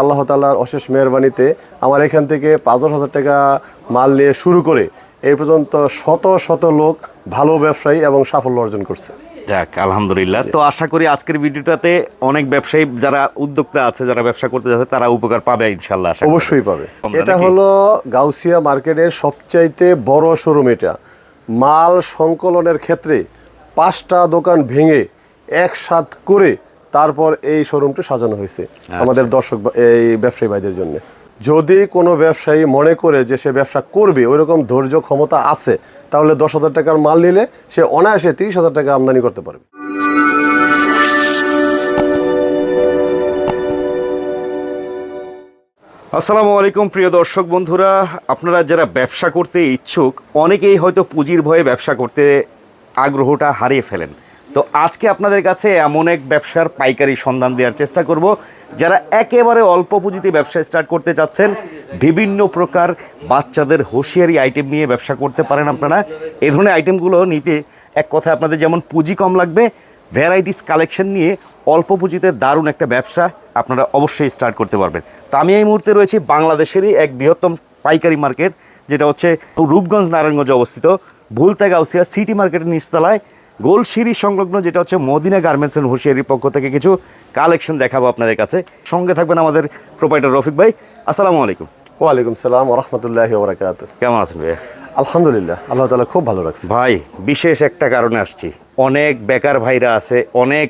আল্লাহ তালার অশেষ মেহরবানিতে আমার এখান থেকে পাঁচ হাজার টাকা মাল নিয়ে শুরু করে এই পর্যন্ত শত শত লোক ভালো ব্যবসায়ী এবং সাফল্য অর্জন করছে। যাক আলহামদুলিল্লাহ। তো আশা করি আজকের ভিডিওটাতে অনেক ব্যবসায়ী যারা উদ্যোক্তা আছে যারা ব্যবসা করতে যাচ্ছে তারা উপকার পাবে ইনশাল্লাহ অবশ্যই পাবে। এটা হলো গাউসিয়া মার্কেটের সবচাইতে বড় শোরুম এটা। মাল সংকলনের ক্ষেত্রে পাঁচটা দোকান ভেঙে একসাথ করে তারপর এই শোরুমটি সাজানো হয়েছে আচ্ছা। আমাদের দর্শক এই ব্যবসায়ী ভাইদের জন্য। যদি কোনো ব্যবসায়ী মনে করে যে সে ব্যবসা করবে ওই রকম ধৈর্য ক্ষমতা আছে তাহলে দশ হাজার টাকার মাল নিলে সে অনায়াসে তিরিশ হাজার টাকা আমদানি করতে পারবে। আসসালামু আলাইকুম প্রিয় দর্শক বন্ধুরা। আপনারা যারা ব্যবসা করতে ইচ্ছুক অনেকেই হয়তো পুঁজির ভয়ে ব্যবসা করতে আগ্রহটা হারিয়ে ফেলেন। তো আজকে আপনাদের কাছে এমন এক ব্যবসার পাইকারি সন্ধান দেওয়ার চেষ্টা করব, যারা একেবারে অল্প পুঁজিতে ব্যবসা স্টার্ট করতে চাচ্ছেন, বিভিন্ন প্রকার বাচ্চাদের হুঁশিয়ারি আইটেম নিয়ে ব্যবসা করতে পারেন আপনারা। এই ধরনের আইটেমগুলো নিতে এক কথায় আপনাদের যেমন পুঁজি কম লাগবে ভ্যারাইটিস কালেকশন নিয়ে অল্প পুঁজিতে দারুণ একটা ব্যবসা আপনারা অবশ্যই স্টার্ট করতে পারবেন। তো আমি এই মুহূর্তে রয়েছি বাংলাদেশেরই এক বৃহত্তম পাইকারি মার্কেট যেটা হচ্ছে রূপগঞ্জ নারায়ণগঞ্জে অবস্থিত ভুলতা গাউসিয়া সিটি মার্কেটের নিচতলায়। গোলসিঁড়ি সংলগ্ন যেটা হচ্ছে মদিনা গার্মেন্টস অ্যান্ড হুঁশিয়ারির পক্ষ থেকে কিছু কালেকশন দেখাবো আপনাদের কাছে। সঙ্গে থাকবেন আমাদের প্রোপাইটার রফিক ভাই। আসসালামু আলাইকুম। ওয়ালাইকুম সালাম রহমতুল্লাহ বরাকাত কেমন আছেন ভাইয়া? আলহামদুলিল্লাহ আল্লাহ তালা খুব ভালো রাখছে। ভাই বিশেষ একটা কারণে আসছি। অনেক বেকার ভাইরা আছে অনেক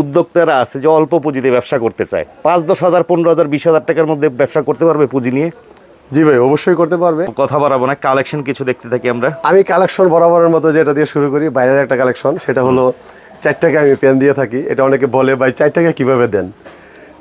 উদ্যোক্তারা আছে যে অল্প পুঁজিতে ব্যবসা করতে চায়। পাঁচ দশ হাজার পনেরো হাজার বিশ হাজার টাকার মধ্যে ব্যবসা করতে পারবে পুঁজি নিয়ে। জি ভাই অবশ্যই করতে পারবে। কথা বাড়াবো না কালেকশন কিছু দেখতে থাকি আমরা। আমি কালেকশন বরাবরের মতো যেটা দিয়ে শুরু করি বাইরের একটা কালেকশন সেটা হলো চার টাকা আমি পেন দিয়ে থাকি। এটা অনেকে বলে ভাই চার টাকা কীভাবে দেন?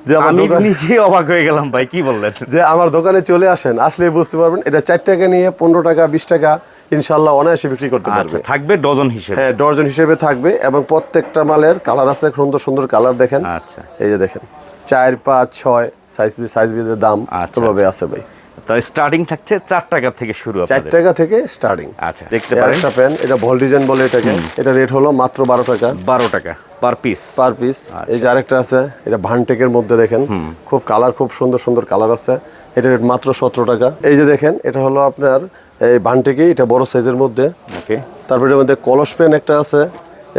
যে আমার আমি নিজে অবাক হয়ে গেলাম ভাই কি বললেন? যে আমার দোকানে চলে আসেন আসলে বুঝতে পারবেন এটা চার টাকা নিয়ে পনেরো টাকা বিশ টাকা ইনশাল্লাহ অনায়াসে বিক্রি করতে আচ্ছা পারবে। থাকবে ডজন হিসেবে? হ্যাঁ ডজন হিসেবে থাকবে এবং প্রত্যেকটা মালের কালার আছে সুন্দর সুন্দর কালার দেখেন। আচ্ছা। এই যে দেখেন চার পাঁচ ছয় সাইজ সাইজ বিধের দাম আচ্ছা, তোভাবে আছে ভাই। তো স্টার্টিং থাকছে চার টাকা থেকে শুরু চার টাকা থেকে স্টার্টিং আচ্ছা দেখতে পারেন। একটা পেন এটা ভল ডিজাইন বলে এটাকে। এটা রেট হলো মাত্র বারো টাকা। বারো টাকা পার পিস পার পিস। এই যে আরেকটা আছে এটা ভানটেকের মধ্যে দেখেন। খুব কালার খুব সুন্দর সুন্দর কালার আছে। এটা রেট মাত্র সতেরো টাকা। এই যে দেখেন এটা হলো আপনার এই ভানটেকে এটা বড় সাইজের মধ্যে। ওকে তারপরে এর মধ্যে কলস পেন একটা আছে।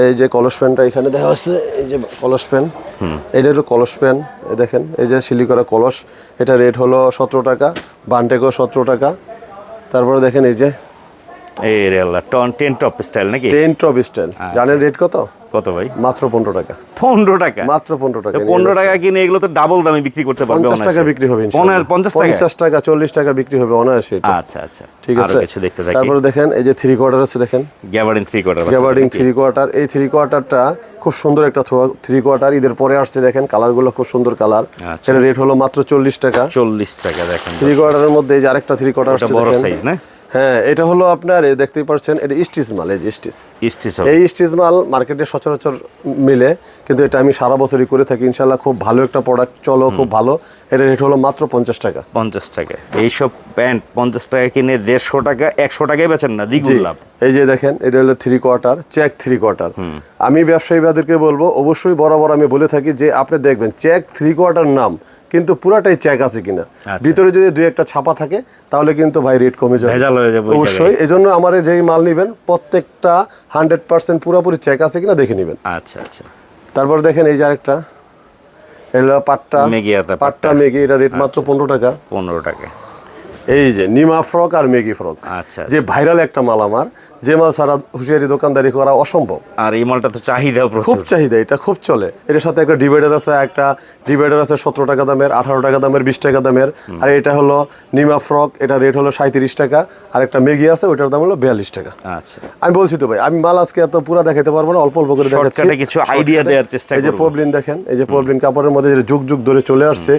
এই যে কলস প্যানটা এখানে দেখা আছে এই যে কলস প্যান এটা একটু কলস প্যান দেখেন এই যে সিলি করা কলস এটা রেট হলো সতেরো টাকা বানটেকো সতেরো টাকা। তারপরে দেখেন এই যে এই রেলা টন টেন টপ স্টাইল নাকি? টেন টপ স্টাইল আচ্ছা। জানেন রেট কত? কত ভাই? মাত্র পনেরো টাকা। পনেরো টাকা? মাত্র পনেরো টাকা পনেরো টাকা কিনে এগুলো তো ডাবল দামে বিক্রি করতে পারবে পঞ্চাশ টাকা বিক্রি হবে পঞ্চাশ পঞ্চাশ টাকা চল্লিশ টাকা বিক্রি হবে অনায়াসে আচ্ছা আচ্ছা। ঠিক আছে? কিছু দেখতে থাকি। তারপরে দেখেন এই যে থ্রি কোয়ার্টার আছে দেখেন। Gabardine three quarter gabardine three quarter এই থ্রি কোয়ার্টারটা খুব সুন্দর একটা থ্রি কোয়ার্টার ঈদের পরে আসছে দেখেন কালারগুলো খুব সুন্দর কালার আচ্ছা। সেটা রেট হলো মাত্র চল্লিশ টাকা। চল্লিশ টাকা দেখেন। থ্রি কোয়ার্টারের মধ্যে এই যে আরেকটা থ্রি কোয়ার্টার আসছে বড় সাইজ না? হ্যাঁ এটা হলো আপনার এই দেখতেই পাচ্ছেন এটা স্টিচ মাল এই স্টিচ স্টিচ এই স্টিচ মাল মার্কেটে সচরাচর মিলে কিন্তু এটা আমি সারা বছরই করে থাকি। ইনশাল্লাহ খুব ভালো একটা প্রোডাক্ট চলো খুব ভালো। এটা রেট হলো মাত্র পঞ্চাশ টাকা। পঞ্চাশ টাকা। এইসব প্যান্ট পঞ্চাশ টাকা কিনে দেড়শো টাকা একশো টাকায় বেচেন না দ্বিগুণ লাভ। এই যে দেখেন এটা হলো three quarter check three quarter আমি ব্যবসায়ীবাদেরকে বলব অবশ্যই বরাবর আমি বলে থাকি যে আপনি দেখবেন চেক থ্রি কোয়ার্টার নাম কিন্তু পুরাটাই চেক আছে কিনা। ভিতরে যদি দুই একটা ছাপা থাকে তাহলে কিন্তু ভাই রেট কমে যাবে। অবশ্যই এই জন্য আমার যেই মাল নেবেন প্রত্যেকটা হান্ড্রেড পার্সেন্ট পুরোপুরি চেক আছে কিনা দেখে নেবেন। আচ্ছা আচ্ছা। তারপর দেখেন এই যে আরেকটা এলো পাট্টা মেগি পাট্টা। পাট্টা। মেগি এটা রেট মাত্র পনেরো টাকা। পনেরো টাকা। এই যে নিমা ফ্রক আর মেগি ফ্রক। আচ্ছা যে ভাইরাল একটা মাল আমার যে মাল ছাড়া হুঁশিয়ারি দোকানদারি করা অসম্ভব। আর এই মালটা তো চাহিদা খুব চাহিদা এটা খুব চলে। এটার সাথে একটা ডিভাইডার আছে একটা ডিভাইডার আছে সতেরো টাকা দামের আঠারো টাকা দামের বিশ টাকা দামের। আর এটা হলো নিমা ফ্রক এটা রেট হলো সাঁত্রিশ টাকা। আর একটা মেগি আছে ওইটার দাম হলো বিয়াল্লিশ টাকা। আচ্ছা। আমি বলছি তো ভাই আমি মাল আজকে এত পুরা দেখাতে পারব না অল্প অল্প করে দেখাচ্ছি। কিছু idea দেওয়ার চেষ্টা এই যে পবলিন দেখেন এই যে পবলিন কাপড়ের মধ্যে যে যুগ যুগ ধরে চলে আসছে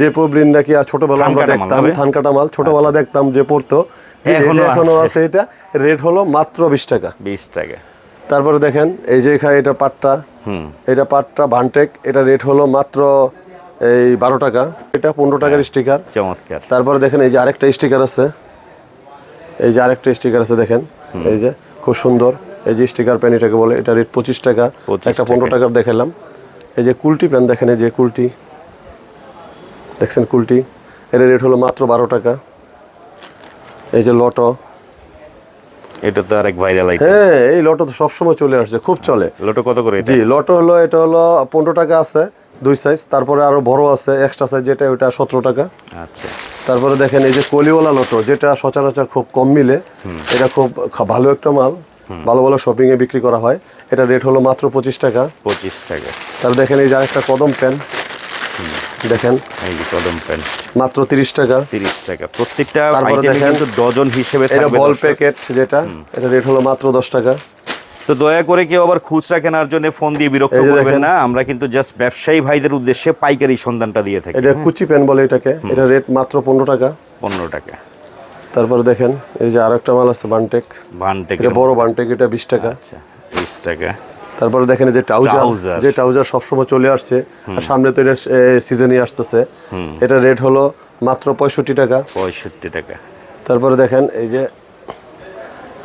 যে পবলিন নাকি আর ছোটবেলা আমরা দেখতাম হবে? আচ্ছা। ধান কাটা মাল ছোটবেলা দেখতাম যে পড়তো এখনও আছে। এটা রেট হলো মাত্র বিশ টাকা। বিশ টাকা। তারপরে দেখেন এই যে এখানে এটা পাটটা এটা পাটটা ভানটেক এটা রেট হলো মাত্র এই বারো টাকা। এটা পনেরো টাকার স্টিকার চমৎকার। তারপরে দেখেন এই যে আরেকটা স্টিকার আছে। এই যে আরেকটা স্টিকার আছে দেখেন এই যে খুব সুন্দর। এই যে স্টিকার প্যান এটাকে বলে এটা রেট পঁচিশ টাকা। 25 একটা পনেরো টাকার দেখালাম। এই যে কুলটি পেন দেখেন এই যে কুলটি। দেখছেন কুলটি? এর রেট হলো মাত্র বারো টাকা। এই যে লটো। এটা তো আরেক ভাইরাল আইটেম হ্যাঁ এই লটো তো সবসময় চলে আসছে খুব চলে। লটো কত করে জি লটো হলো এটা হলো পনেরো টাকা আছে দুই সাইজ তারপরে আরও বড় আছে এক্সট্রা সাইজ যেটা ওটা সতেরো টাকা। আচ্ছা। তারপরে দেখেন এই যে কলিওয়ালা লটো যেটা সচরাচর খুব কম মিলে এটা খুব ভালো একটা মাল ভালো ভালো শপিং এ বিক্রি করা হয়। এটা রেট হলো মাত্র পঁচিশ টাকা। পঁচিশ টাকা। তার দেখেন এই যে আরেকটা কদম পেন দেখেন। এই যে কদম প্যান্ট মাত্র তিরিশ টাকা। তিরিশ টাকা। প্রত্যেকটা আইটেমে কিন্তু ডজন হিসেবে এটা বল প্যাকেট যেটা এটা রেট হলো মাত্র দশ টাকা। তো দয়া করে কেউ আবার খুচরা কেনার জন্য ফোন দিয়ে বিরক্ত করবেন না। আমরা কিন্তু জাস্ট ব্যবসায়ী ভাইদের উদ্দেশ্যে পাইকারি সন্ধানটা দিয়ে থাকি। এটা কুচি পেন বলে এটাকে। এটা রেট মাত্র পনেরো টাকা। পনেরো টাকা। তারপরে দেখেন এই যে আরেকটা মাল আছে বানটেক। ভান থেকে এটা বড় বানটেক এটা বিশ টাকা। আচ্ছা বিশ টাকা। তারপরে দেখেন যে ট্রাউজার। যে ট্রাউজার সবসময় চলে আসছে আর সামনে তো এটা সিজনই আসতেছে। এটা রেট হলো মাত্র পঁয়ষট্টি টাকা। পঁয়ষট্টি টাকা। তারপরে দেখেন এই যে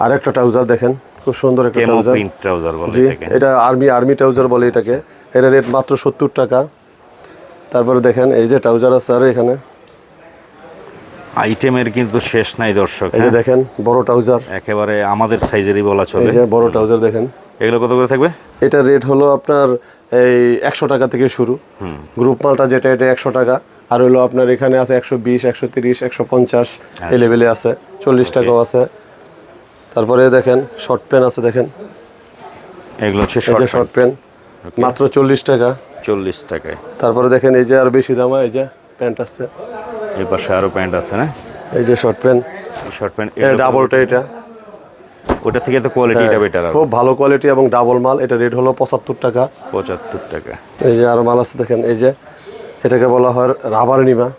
আরেকটা ট্রাউজার দেখেন খুব সুন্দর একটা ট্রাউজার। ট্রাউজার বলে জি এটা আর্মি আর্মি ট্রাউজার বলে এটাকে। এটা রেট মাত্র সত্তর টাকা। তারপরে দেখেন এই যে ট্রাউজার আছে আর এখানে। আইটেমের কিন্তু শেষ নাই দর্শক এই যে হ্যাঁ? দেখেন বড় ট্রাউজার। একেবারে আমাদের সাইজেরই বলা চলে। এই যে বড় ট্রাউজার দেখেন। এগুলো কত করে থাকবে? এটা রেট হলো আপনার এই একশো টাকা থেকে শুরু। গ্রুপ মালটা যেটা এটা একশো টাকা। আর হলো আপনার এখানে আছে একশো বিশ একশো তিরিশ একশো পঞ্চাশ এই লেভেলে আছে। চল্লিশ টাকাও আছে। তারপরে দেখেন শর্ট পেন আছে দেখেন। এগুলো হচ্ছে শর্ট পেন মাত্র চল্লিশ টাকা। চল্লিশ টাকায়। তারপরে দেখেন এই যে আর বেশি দামা এই যে প্যান্ট আছে। এই পাশে আরও প্যান্ট আছে না? এই যে শর্ট পেন শর্ট প্যান্ট এটা ডাবলটা এটা। ওটা থেকে তো কোয়ালিটিটা বেটার খুব ভালো কোয়ালিটি এবং ডাবল মাল। এটা রেট হলো পঁচাত্তর টাকা। পঁচাত্তর টাকা। এই যে আরও মাল আছে দেখেন এই যে এটাকে বলা হয় রাবার নিমা।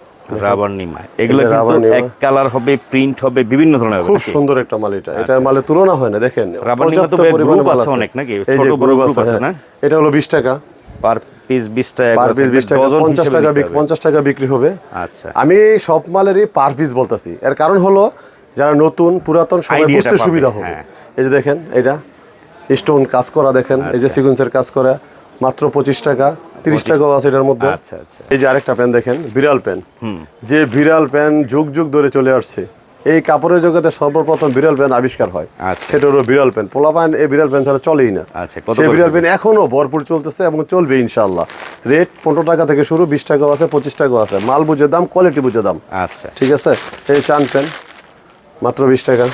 রাবার নিমা। এগুলো কিন্তু এক কালার হবে প্রিন্ট হবে বিভিন্ন ধরনের খুব সুন্দর একটা মাল এটা। এটা মালের তুলনা হয় না দেখেন রাবার নিমা তো group মাল আছে অনেক নাকি? ছোট বড় group আছে হ্যাঁ। না? এটা হলো বিশ টাকা। পার পিস বিশ টাকা পার পিস থাকবে, বিশ টাকা ডজন পঞ্চাশ হিসেবে টাকা দিতে বিক- হবে। পঞ্চাশ টাকা বিক্রি হবে। আচ্ছা। আমি সব মালেরই পার পিস বলতাছি। এর কারণ হলো যারা নতুন পুরাতন সবাই বুঝতে সুবিধা হবে। হ্যাঁ। এই যে দেখেন এটা স্টোন কাজ করা দেখেন এই যে সিকুয়েন্সের কাজ করা মাত্র পঁচিশ টাকা তিরিশ টাকাও আছে এটার মধ্যে। আচ্ছা আচ্ছা। এই যে আরেকটা প্যান দেখেন বিড়াল প্যান যে বিড়াল প্যান যুগ যুগ ধরে চলে আসছে এই কাপড়ের জগতে সর্বপ্রথম বিড়াল প্যান আবিষ্কার হয়। আচ্ছা। সেটা হলো বিড়াল প্যান পোলা প্যান এই বিড়াল প্যান ছাড়া চলেই না। আচ্ছা, সেই বিড়াল? প্যান এখনও ভরপুর চলতেছে এবং চলবে ইনশাল্লাহ রেট পনেরো টাকা থেকে শুরু বিশ টাকাও আছে পঁচিশ টাকাও আছে। মাল বুঝে দাম কোয়ালিটি বুঝে দাম। আচ্ছা। ঠিক আছে? এই চান প্যান মাত্র বিশ টাকা।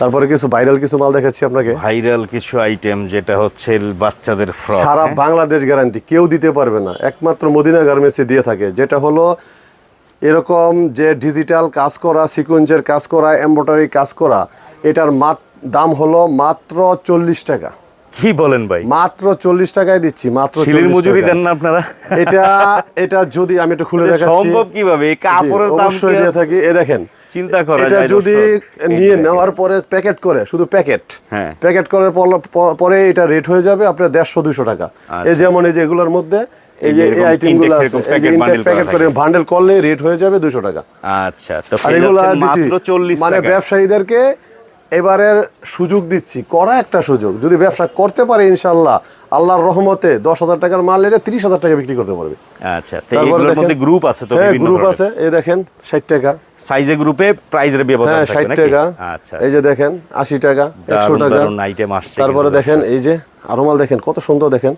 তারপরে কিছু ভাইরাল কিছু মাল দেখাচ্ছি আপনাকে। ভাইরাল কিছু আইটেম যেটা হচ্ছে বাচ্চাদের ফ্রক সারা বাংলাদেশ গ্যারান্টি কেউ দিতে পারবে না। একমাত্র মদিনা গার্মেন্টসে দিয়ে থাকে। যেটা হলো এরকম যে ডিজিটাল কাজ করা সিকুয়েন্সের কাজ করা এম্ব্রয়ডারি কাজ করা এটার মাত দাম হলো মাত্র চল্লিশ টাকা। কি বলেন ভাই? মাত্র চল্লিশ টাকায় দিচ্ছি মাত্র সিলির 40 মজুরি দেন না আপনারা? এটা এটা যদি আমি একটু খুলে দেখাচ্ছি। সম্ভব কীভাবে? কাপড়ের দাম দিয়ে থাকি। এ দেখেন চিন্তা করা এটা যদি নিয়ে নেওয়ার পরে প্যাকেট করে শুধু প্যাকেট। হ্যাঁ। প্যাকেট করার পর- এটা রেট হয়ে যাবে আপনার দেড়শো দুশো টাকা। এই যেমন এই যে এগুলোর মধ্যে এই যে আচ্ছা। এই আইটেমগুলো packet করা করে বান্ডেল করলে রেট হয়ে যাবে দুশো টাকা। আচ্ছা তো এগুলো মাত্র চল্লিশ মানে ব্যবসায়ীদেরকে এবারের সুযোগ দিচ্ছি করা একটা সুযোগ। যদি ব্যবসা করতে পারে ইনশাল্লাহ আল্লাহর রহমতে দশ হাজার টাকার মাল এলে তিরিশ হাজার টাকা বিক্রি করতে পারবে। আচ্ছা গ্রুপ আছে তো হ্যাঁ গ্রুপ আছে এই দেখেন ষাট টাকা। সাইজে গ্রুপে প্রাইজের ব্যবধান হ্যাঁ ষাট টাকা। আচ্ছা এই যে দেখেন আশি টাকা একশো টাকা। আইটেম আসছে তারপরে দেখেন এই যে আরও মাল দেখেন কত সুন্দর দেখেন।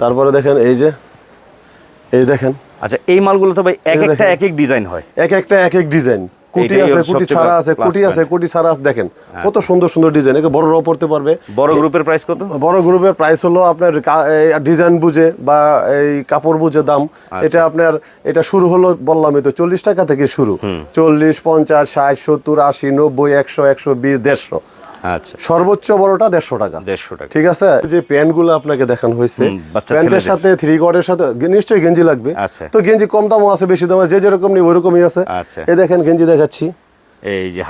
তারপরে দেখেন এই যে এই দেখেন। আচ্ছা এই মালগুলো তো ভাই এক একটা। এক এক ডিজাইন হয়। এক একটা এক এক ডিজাইন কুটি আছে কুটি ছাড়া আছে কুটি আছে। কুটি ছাড়া আছে দেখেন কত সুন্দর সুন্দর ডিজাইন একে বড়রাও পড়তে পারবে। বড় গ্রুপের প্রাইস কত? বড় গ্রুপের প্রাইস হলো আপনার ডিজাইন বুঝে বা এই কাপড় বুঝে দাম। আচ্ছা। এটা আপনার এটা শুরু হলো বললামই তো চল্লিশ টাকা থেকে শুরু। চল্লিশ পঞ্চাশ ষাট সত্তর আশি নব্বই একশো একশো বিশ দেড়শো। আচ্ছা। সর্বোচ্চ বড়টা দেড়শো টাকা। দেড়শো টাকা। ঠিক আছে? যে প্যান্টগুলো আপনাকে দেখানো হয়েছে প্যান্টের সাথে থ্রি কোয়ার্ডের সাথে নিশ্চয়ই গেঞ্জি লাগবে। আচ্ছা। তো গেঞ্জি কম দামও আছে বেশি দাম যে যেরকম নেই ওইরকমই আছে। আচ্ছা। এই দেখেন গেঞ্জি দেখাচ্ছি। এই যে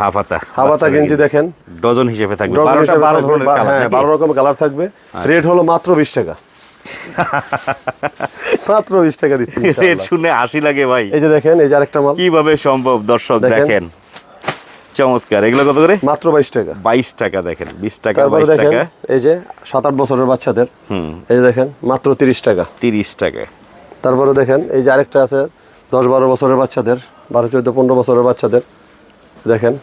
গেঞ্জি দেখেন। ডজন হিসেবে থাকবে। ডজন বারোটা হিসেবে বারো থাকবে, ধরনের কালার হ্যাঁ বারো রকমের কালার থাকবে। রেট হলো মাত্র বিশ টাকা। মাত্র বিশ টাকা দিচ্ছি রেট। শুনে হাসি লাগে ভাই। এই যে দেখেন এই যে আরেকটা মাল। কীভাবে সম্ভব? দর্শক দেখেন। চমৎকার। এগুলো কত করে? মাত্র বাইশ টাকা। বাইশ টাকা দেখেন বিশ টাকা বাইশ টাকা। এই যে সাত আট বছরের বাচ্চাদের এই যে দেখেন মাত্র তিরিশ টাকা। তিরিশ টাকা। তারপরে দেখেন এই যে আরেকটা আছে দশ বারো বছরের বাচ্চাদের বারো চোদ্দ পনেরো বছরের বাচ্চাদের দেখেন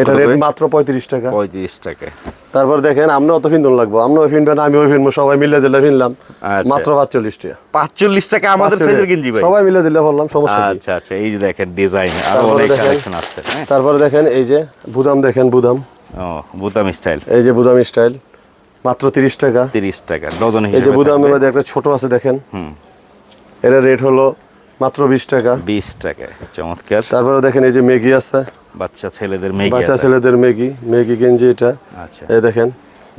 এটা রেট মাত্র পঁয়ত্রিশ টাকা। পঁয়ত্রিশ টাকা। তারপর দেখেন আমরা অত ফিন্দন লাগবো। আমরা ওই ফিনবেন আমি ওই ফিনবো সবাই মিলে ফিনলাম। আচ্ছা। মাত্র পাঁচচল্লিশ টাকা। পাঁচচল্লিশ টাকা আমাদের সাইজের গেঞ্জি ভাই। সবাই মিলে বললাম সমস্যা আচ্ছা আচ্ছা এই যে দেখেন ডিজাইন আর অনেক কালেকশন আছে হ্যাঁ? তারপরে দেখেন এই যে বুদাম দেখেন বুদাম। ও বুতাম স্টাইল এই যে বুদাম স্টাইল মাত্র তিরিশ টাকা। তিরিশ টাকা ডজন এই যে বুদামের মধ্যে একটা ছোট আছে দেখেন। এর রেট হলো মাত্র বিশ টাকা। বিশ টাকা চমৎকার। তারপরে দেখেন এই যে ম্যাগি আছে। বাচ্চা ছেলেদের মেয়ে বাচ্চা ছেলেদের ম্যাগি ম্যাগি গেঞ্জি এটা। আচ্ছা। এই দেখেন।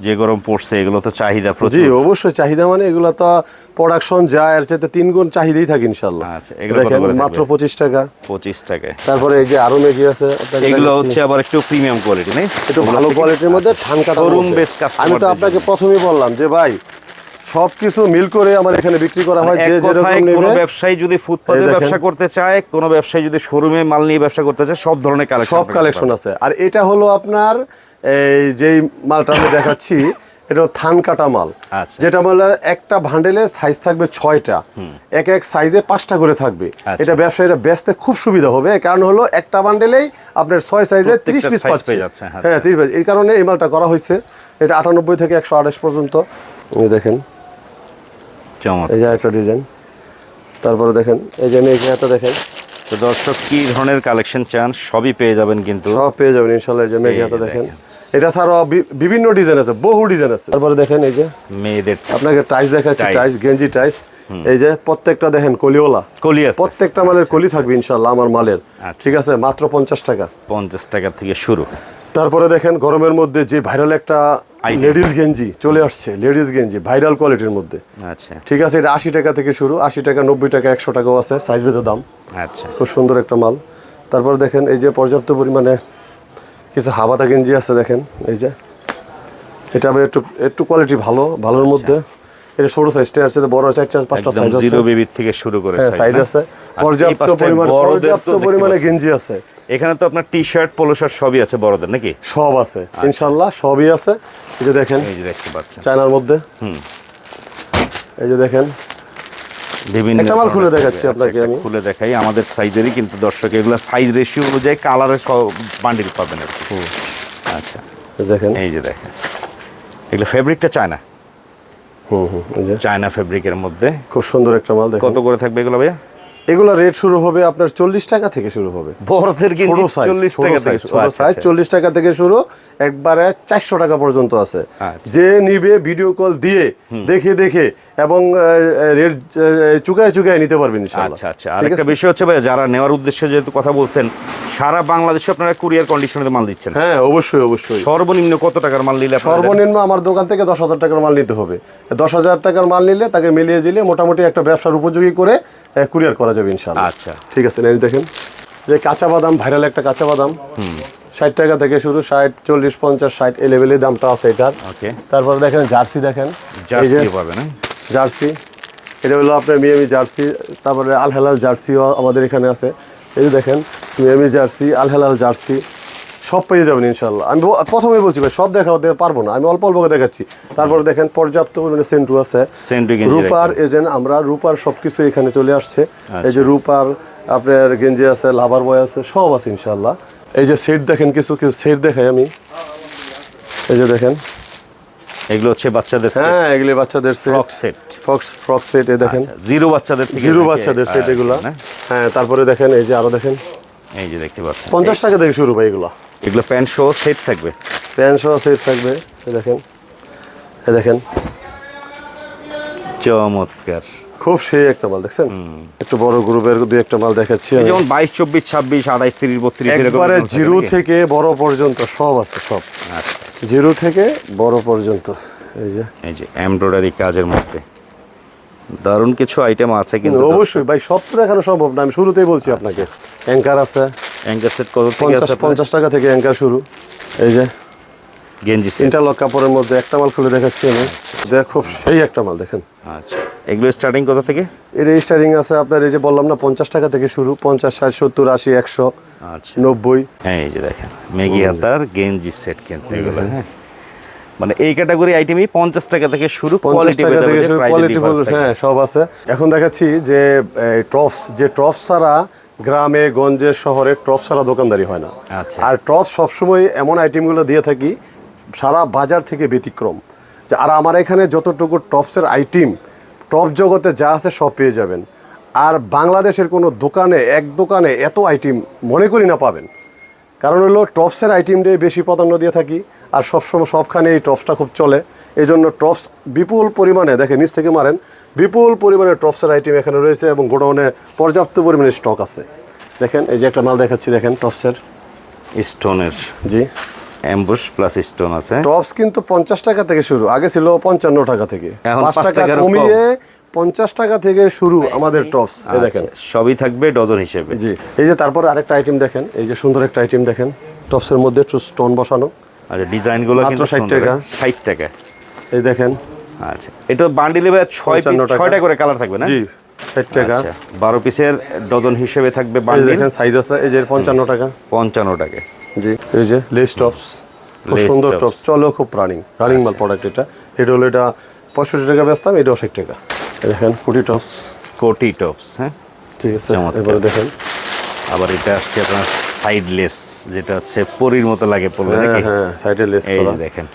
যে গরম পড়ছে এগুলো তো চাহিদা জি অবশ্যই চাহিদা মানে এগুলো তো প্রোডাকশন যায় এর চাইতে তিন গুণ চাহিদাই থাকে ইনশাল্লাহ আচ্ছা, এগুলো দেখেন মাত্র পঁচিশ টাকা। পঁচিশ টাকায়। তারপরে এই যে আরও ম্যাগি আছে এগুলো হচ্ছে আবার একটু প্রিমিয়াম কোয়ালিটি নেই? একটু ভালো কোয়ালিটির মধ্যে Showroom based আমি তো আপনাকে প্রথমেই বললাম যে ভাই সবকিছু মিল করে আমার এখানে বিক্রি করা হয় এক যে যেরকম কোনো ব্যবসায়ী যদি ফুটপাতে ব্যবসা করতে চায় কোনো ব্যবসায়ী যদি শোরুমে মাল নিয়ে ব্যবসা করতে চায় সব ধরনের কালেকশন সব কালেকশন আছে। আর এটা হলো আপনার এই যেই মালটা আমি দেখাচ্ছি এটা থান কাটা মাল। আচ্ছা। যেটা বলে একটা ভান্ডেলে সাইজ থাকবে ছয়টা। এক এক সাইজে পাঁচটা করে থাকবে। আচ্ছা। এটা ব্যবসায়ীরা বেচতে খুব সুবিধা হবে কারণ হলো একটা বান্ডেলেই আপনার ছয় সাইজে ত্রিশ পিস পাচ্ছে। আচ্ছা। হ্যাঁ ত্রিশ পিস এই কারণে এই মালটা করা হয়েছে। এটা আটানব্বই থেকে একশো আঠাশ পর্যন্ত। দেখেন। এই যে একটা ডিজাইন তারপরে দেখেন এই যে দেখেন। তো দর্শক কি ধরনের কালেকশন চান? সবই পেয়ে যাবেন কিন্তু। সব পেয়ে যাবেন ইনশাল্লাহ এই যে দেখেন। এটা ছাড়াও বিভিন্ন ডিজাইন আছে বহু ডিজাইন আছে। তারপরে দেখেন এই যে মেয়েদের আপনাকে টাইস দেখাচ্ছি টাইস। টাইস গেঞ্জি টাইস এই যে প্রত্যেকটা দেখেন কলিওলা কলি আছে। প্রত্যেকটা মালের কলি থাকবে ইনশাল্লাহ আমার মালের। আচ্ছা। ঠিক আছে মাত্র পঞ্চাশ টাকা। পঞ্চাশ টাকা থেকে শুরু। তারপরে দেখেন গরমের মধ্যে যে ভাইরাল একটা লেডিস গেঞ্জি চলে আসছে লেডিস গেঞ্জি ভাইরাল কোয়ালিটির মধ্যে। আচ্ছা। ঠিক আছে এটা আশি টাকা থেকে শুরু আশি টাকা নব্বই টাকা একশো টাকাও আছে সাইজ ভেদে দাম। আচ্ছা। খুব সুন্দর একটা মাল। তারপর দেখেন এই যে পর্যাপ্ত পরিমাণে কিছু হাবাতা গেঞ্জি আছে দেখেন এই যে। এটা আবার একটু একটু কোয়ালিটি ভালো ভালোর মধ্যে। এটা ছোট সাইজটা আছে বড় চার চার পাঁচটা সাইজ আছে। জিরো বেবির থেকে শুরু করে হ্যাঁ সাইজ আছে। পর্যাপ্ত পরিমাণে পর্যাপ্ত পরিমাণে গেঞ্জি আছে। এখানে তো আপনার টি শার্ট পোলো শার্ট সবই আছে বড়দের নাকি? সব আছে আচ্ছা। ইনশাল্লাহ সবই আছে। এই যে দেখেন এই যে দেখতে পাচ্ছেন। চায়নার মধ্যে। এই যে দেখেন বিভিন্ন একটা মাল খুলে। দেখাচ্ছি আপনাকে আমি। খুলে দেখাই। আমাদের সাইজেরই কিন্তু দর্শক এগুলো সাইজ রেশিও অনুযায়ী কালারে সব বান্ডিল পাবেন আর। আচ্ছা। দেখেন। এই যে দেখেন। এগুলো ফেব্রিকটা চায়না? হুম হুম এই যে চায়না ফেব্রিকের মধ্যে। খুব সুন্দর একটা মাল কত করে থাকবে এগুলো ভাইয়া? এগুলো রেট শুরু হবে আপনার চল্লিশ টাকা থেকে শুরু হবে। বড়দের ছোট সাইজ ছোট আচ্ছা, আচ্ছা। চল্লিশ টাকা থেকে শুরু একবারে চারশো টাকা পর্যন্ত আছে। আচ্ছা। যে নিবে ভিডিও কল দিয়ে দেখে দেখে এবং রেট চুকায় চুকায় নিতে পারবেন আচ্ছা আচ্ছা। আরেকটা বিষয় হচ্ছে ভাই যারা নেওয়ার উদ্দেশ্যে যেহেতু কথা বলছেন সারা বাংলাদেশে আপনারা কুরিয়ার কন্ডিশনে মাল দিচ্ছেন। হ্যাঁ অবশ্যই অবশ্যই। সর্বনিম্ন কত টাকার মাল নিলে সর্বনিম্ন আমার দোকান থেকে দশ হাজার টাকার মাল নিতে হবে। দশ হাজার টাকার মাল নিলে তাকে মিলিয়ে দিলে মোটামুটি একটা ব্যবসার উপযোগী করে কুরিয়ার করা যাবে ইনশাআল্লাহ। আচ্ছা। ঠিক আছে এই দেখেন যে কাঁচা বাদাম ভাইরাল একটা কাঁচা বাদাম। ষাট টাকা থেকে শুরু ষাট চল্লিশ পঞ্চাশ ষাট এই লেভেলের দামটা আছে এটার। ওকে তারপরে দেখেন জার্সি দেখেন। হ্যাঁ? জার্সি এটা হলো আপনার মিয়ামি জার্সি তারপরে আল হেলাল জার্সিও আমাদের এখানে আছে। এই যে দেখেন Miami jersey Al Hilal jersey সব পেয়ে যাবেন ইনশাল্লাহ আমি প্রথমেই বলছি ভাই সব দেখাতে পারব না। আমি অল্প অল্প করে দেখাচ্ছি। তারপরে দেখেন পর্যাপ্ত পরিমাণে সেন্টু আছে। রূপার এজেন্ট আমরা রূপার সব কিছু এখানে চলে আসছে। আচ্ছা। এই যে রূপার আপনার গেঞ্জি আছে লাভার বয় আছে সব আছে ইনশাল্লাহ এই যে সেট দেখেন কিছু কিছু সেট দেখাই আমি। এই যে দেখেন। এগুলো হচ্ছে বাচ্চাদের হ্যাঁ এগুলি বাচ্চাদের ফ্রক সেট ফক্স ফ্রক সেট এই দেখেন। জিরো বাচ্চাদের জিরো বাচ্চাদের সেট আচ্ছা, এগুলা। হ্যাঁ তারপরে দেখেন এই যে আরও দেখেন। এই যে দেখতে পাচ্ছেন। পঞ্চাশ টাকা থেকে শুরু ভাই এগুলো। এগুলো প্যান্ট সহ সেট থাকবে। প্যান্ট সহ সেট থাকবে দেখেন এই দেখেন। চমৎকার। খুব সেই একটা মাল দেখছেন? একটু বড় গ্রুপের দুই একটা মাল দেখাচ্ছি যেমন বাইশ চব্বিশ ছাব্বিশ আঠাইশ তিরিশ বত্রিশ একবারে জিরো থেকে বড় পর্যন্ত সব আছে সব। আচ্ছা। জিরো থেকে বড় পর্যন্ত এই যে। এই যে এমব্রয়ডারি কাজের মধ্যে। দারুণ কিছু আইটেম আছে কিন্তু অবশ্যই। ভাই সব তো দেখানো সম্ভব না। আমি শুরুতেই বলছি আপনাকে। অ্যাঙ্কার আছে। অ্যাঙ্কার সেট কত থেকে আছে আপনার? পঞ্চাশ টাকা থেকে অ্যাঙ্কার শুরু। এই যে গেঞ্জি সেট ইন্টারলক কাপড়ের মধ্যে একটা মাল খুলে দেখাচ্ছি আমি। দেখো সেই একটা মাল দেখেন। আচ্ছা। এগুলো স্টার্টিং কত থেকে? এর স্টার্টিং আছে আপনার এই যে বললাম না পঞ্চাশ টাকা থেকে শুরু। পঞ্চাশ ষাট সত্তর আশি একশো আচ্ছা। নব্বই। হ্যাঁ এই যে দেখেন মেগি হাতার গেঞ্জি সেট কিন্তু এগুলো হ্যাঁ? মানে এই ক্যাটাগরি আইটেমই পঞ্চাশ টাকা থেকে শুরু কোয়ালিটি টাকা থেকে শুরু কোয়ালিটি হ্যাঁ সব আছে। এখন দেখাচ্ছি যে টপস যে টপস ছাড়া গ্রামে গঞ্জে শহরে টপস ছাড়া দোকানদারি হয় না। আচ্ছা। আর টপস সবসময় এমন আইটেমগুলো দিয়ে থাকি সারা বাজার থেকে ব্যতিক্রম। যে আর আমার এখানে যতটুকু টপসের আইটেম টপ জগতে যা আছে সব পেয়ে যাবেন। আর বাংলাদেশের কোনো দোকানে এক দোকানে এত আইটেম মনে করি না পাবেন। কারণ হলো টপসের আইটেমটাই বেশি প্রাধান্য দিয়ে থাকি আর সবসময় সবখানে এই টপসটা খুব চলে। এই জন্য টপস বিপুল পরিমাণে দেখেন নিচ থেকে মারেন বিপুল পরিমাণে টপসের আইটেম এখানে রয়েছে এবং গোডাউনে পর্যাপ্ত পরিমাণে স্টক আছে। দেখেন এই যে একটা মাল দেখাচ্ছি দেখেন টপসের। স্টোনের। জি। অ্যাম্বুশ প্লাস স্টোন আছে। টপস কিন্তু পঞ্চাশ টাকা থেকে শুরু আগে ছিল পঞ্চান্ন টাকা থেকে। পাঁচ পাঁচ টাকা কমিয়ে পঞ্চাশ টাকা থেকে শুরু আমাদের টপস এই দেখেন। আচ্ছা, সবই থাকবে ডজন হিসেবে। জি এই যে তারপরে আরেকটা আইটেম দেখেন এই যে সুন্দর একটা আইটেম দেখেন টপসের মধ্যে একটু স্টোন বসানো। আচ্ছা ডিজাইনগুলো কিন্তু 60 সুন্দর। টাকা। 60 টাকা। এই দেখেন। আচ্ছা এটা বান্ডিলে ছয় piece- 55 টাকা। ছয়টা করে কালার থাকবে না? জি ষাট টাকা। আচ্ছা বারো পিসের ডজন হিসেবে থাকবে দেখেন সাইজ আছে এই যে পঞ্চান্ন টাকা। পঞ্চান্ন টাকা। জি এই যে লেস টপস খুব সুন্দর টপস চলো খুব রানিং রানিং মাল প্রোডাক্ট এটা। এটা হলো এটা পঁয়ষট্টি টাকা বেচতাম এটাও ষাট টাকা। দেখেন কুটি টপস কোটি টপস হ্যাঁ? ঠিক আছে এবারে দেখেন। আবার এটা আজকে আপনার সাইডলেস যেটা হচ্ছে পরির মতো লাগে পড়লে হ্যাঁ নাকি? হ্যাঁ এই দেখেন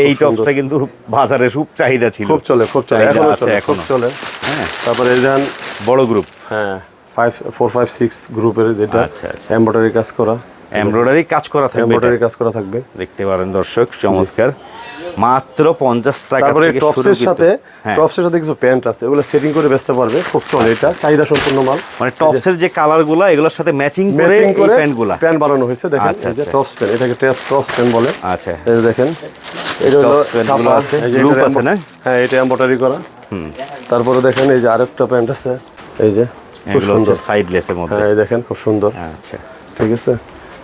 এই-। টপসটা কিন্তু বাজারে খুব চাহিদা ছিল। খুব চলে খুব চলে এখনও আছে চলে খুব চলে। হ্যাঁ। তারপরে দেখেন বড় গ্রুপ হ্যাঁ ফাইভ ফোর ফাইভ সিক্স গ্রুপের যেটা আচ্ছা, আচ্ছা। এমব্রয়ডারি কাজ করা। এমব্রয়ডারি কাজ করা থাকবে এমব্রয়ডারি কাজ করা থাকবে। দেখতে পারেন দর্শক চমৎকার। মাত্র পঞ্চাশ টাকা তারপরে টপসের সাথে হ্যাঁ। টপসের সাথে কিছু প্যান্ট আছে ওগুলো সেটিং করে বেচতে পারবে খুব চলে এটা চাহিদা সম্পূর্ণ মাল। মানে টপসের যে কালারগুলা এগুলোর সাথে ম্যাচিং করে করে প্যান্টগুলা প্যান্ট বানানো হয়েছে দেখেন আচ্ছা, যে আচ্ছা। টপস প্যান্ট এটাকে টপস প্যান্ট বলে। আচ্ছা। এই দেখেন এটা হলো ছাপা, আছে, এটার আছে না? হ্যাঁ এটা এমব্রয়ডারি করা। তারপরে দেখেন এই যে আরেকটা প্যান্ট আছে এই যে খুব এগুলো সুন্দর। সাইডলেসের মধ্যে। হ্যাঁ দেখেন খুব সুন্দর। আচ্ছা। ঠিক আছে?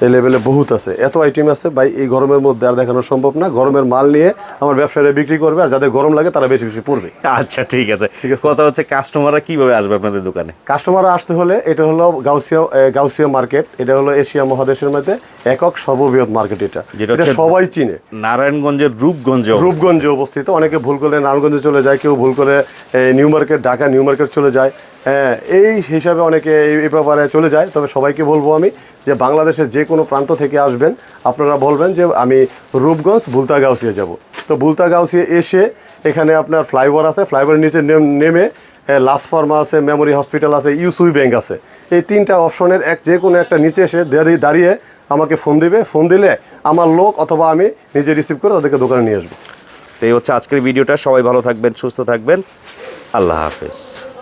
এই লেভেলে বহুত আছে। এত আইটেম আছে ভাই এই গরমের মধ্যে আর দেখানো সম্ভব না। গরমের মাল নিয়ে আমার ব্যবসায়ীরা বিক্রি করবে আর যাদের গরম লাগে তারা বেশি বেশি পড়বে। আচ্ছা ঠিক আছে। ঠিক আছে। কথা হচ্ছে কাস্টমাররা কীভাবে আসবে আপনাদের দোকানে? কাস্টমার আসতে হলে এটা হলো গাউসিয়া গাউসিয়া মার্কেট এটা হলো এশিয়া মহাদেশের মধ্যে একক সর্ববৃহৎ মার্কেট এটা। যেটা সবাই চিনে। নারায়ণগঞ্জের রূপগঞ্জে রূপগঞ্জে অবস্থিত। অনেকে ভুল করে নারায়ণগঞ্জে চলে যায় কেউ ভুল করে new market Dhaka new market চলে যায়। হ্যাঁ এই হিসাবে অনেকে এই ব্যাপারে চলে যায়। তবে সবাইকে বলব আমি যে বাংলাদেশের যে কোনো প্রান্ত থেকে আসবেন, আপনারা বলবেন যে আমি রূপগঞ্জ বুলতা গাউসিয়া যাব। তো বুলতা গাউসিয়া এসে এখানে আপনার ফ্লাইওভার আছে, ফ্লাইওভারের নিচে নেম- নেমে লাস ফার্মা আছে, মেমোরি হসপিটাল আছে, ইউসুই ব্যাংক আছে। এই তিনটা অপশনের এক যে কোনো একটা নিচে এসে দাঁড়িয়ে দাঁড়িয়ে আমাকে ফোন দিবে। ফোন দিলে আমার লোক অথবা আমি নিজে রিসিভ করে তাদেরকে দোকানে নিয়ে আসব। তো এই হচ্ছে আজকের ভিডিওটা। সবাই ভালো থাকবেন, সুস্থ থাকবেন। আল্লাহ হাফেজ।